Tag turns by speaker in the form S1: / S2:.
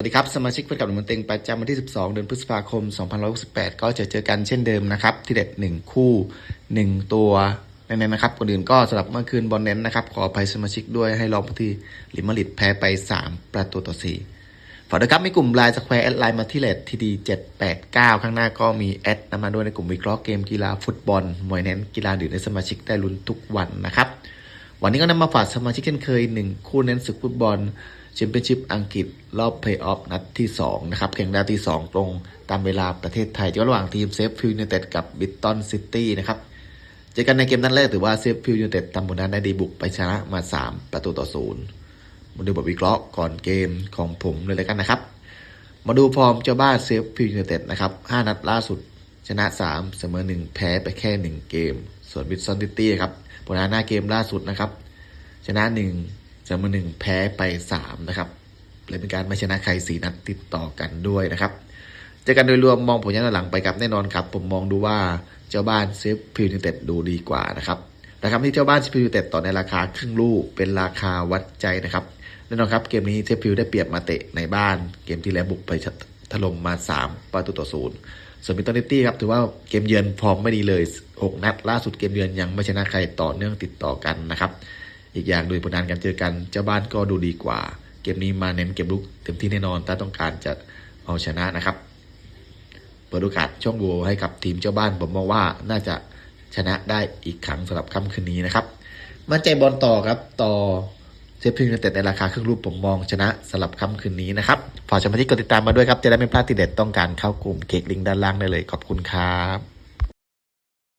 S1: สวัสดีครับ สมาชิกเพื่อนกับหนุ่มเต็งประจำวันที่ 12 เดือนพฤษภาคม 2568 ก็จะเจอกันเช่นเดิมนะครับ ที่เด็ด 1 คู่ 1 ตัวแน่ๆนะครับคนอื่นก็สำหรับเมื่อคืนบอลเน้นนะครับ ขออภัยสมาชิกด้วยให้ลองที่ลิมาริดแพ้ไป 3 ประตูต่อ 4 ฝากด้วยครับมีกลุ่มไลน์สแควร์แอดไลน์มาที่เลททีดี789 ข้างหน้าก็มีแอดนำมาด้วยในกลุ่มวิเคราะห์เกมกีฬาฟุตบอลมวยเน้นกีฬาดื่นในสมาชิกได้ลุ้นทุกวันนะครับ วันนี้ก็นำมาฝากสมาชิกเช่นเคย 1 คู่เน้นศึกฟุตบอล แชมเปี้ยนชิพอังกฤษรอบเพลย์ออฟนัดที่ 2 นะครับ แข่งดาวที่2ตรงตามเวลาประเทศไทยระหว่างทีมเซฟฟิลด์ยูเต็ดกับบิตตันซิตี้นะครับเจอกันในเกมนัดแรกถือว่าเซฟฟิลด์ยูเต็ดทำผลงานได้ดีบุกไปชนะมา 3 ประตูต่อศูนย์มาดูบทวิเคราะห์ก่อนเกมของผมเลยแล้วกันนะครับ มาดูฟอร์มเจ้าบ้านเซฟฟิลด์ยูเต็ดนะครับ5นัดล่าสุดชนะ 3 เสมอ 1 แพ้ไปแค่ 1 เกม ส่วนบิตตันซิตี้ครับผลงานหน้าเกมล่าสุดนะครับชนะ 1 เสมอ1แพ้ไป 3 นะครับเลยเป็นการไม่ชนะใคร4นัดติดต่อกันด้วยนะครับเจอกันโดยรวมมองผลย้อนหลังไปครับแน่นอนครับ ผมมองดูว่าเจ้าบ้านเซฟฟิลด์ยูไนเต็ดดูดีกว่านะครับนะครับที่เจ้าบ้านเซฟฟิลด์ยูไนเต็ดต่อในราคาครึ่งลูกเป็นราคาวัดใจนะครับแน่นอนครับเกมนี้เซฟฟิลได้เปรียบมาเตะในบ้าน เกมที่แล้วบุกไปถล่มมา 3 ประตูต่อศูนย์ส่วนมิตรนิตี้ครับถือว่าเกมเยือนฟอร์มไม่ดีเลย 6 นัดล่าสุดเกมเยือนยังไม่ชนะใครต่อเนื่องติดต่อกันนะครับ อีกอย่างโดยผลงานการเจอกันเจ้าบ้านก็ดูดีกว่า เกมนี้มาเน้นเกมลุกเต็มที่แน่นอน ถ้าต้องการจะเอาชนะนะครับ เปิดโอกาสช่องโหว่ให้กับทีมเจ้าบ้านผมมองว่าน่าจะชนะได้อีกครั้งสำหรับค่ำคืนนี้นะครับ มั่นใจบอลต่อครับต่อเซฟพิงแต่ในราคาครึ่งรูปผมมองชนะสำหรับค่ำคืนนี้นะครับ ฝากสมาชิกกดติดตามมาด้วยครับ จะได้ไม่พลาดทีเด็ดต้องการเข้ากลุ่มเค้กลิงก์ด้านล่างได้เลย ขอบคุณครับ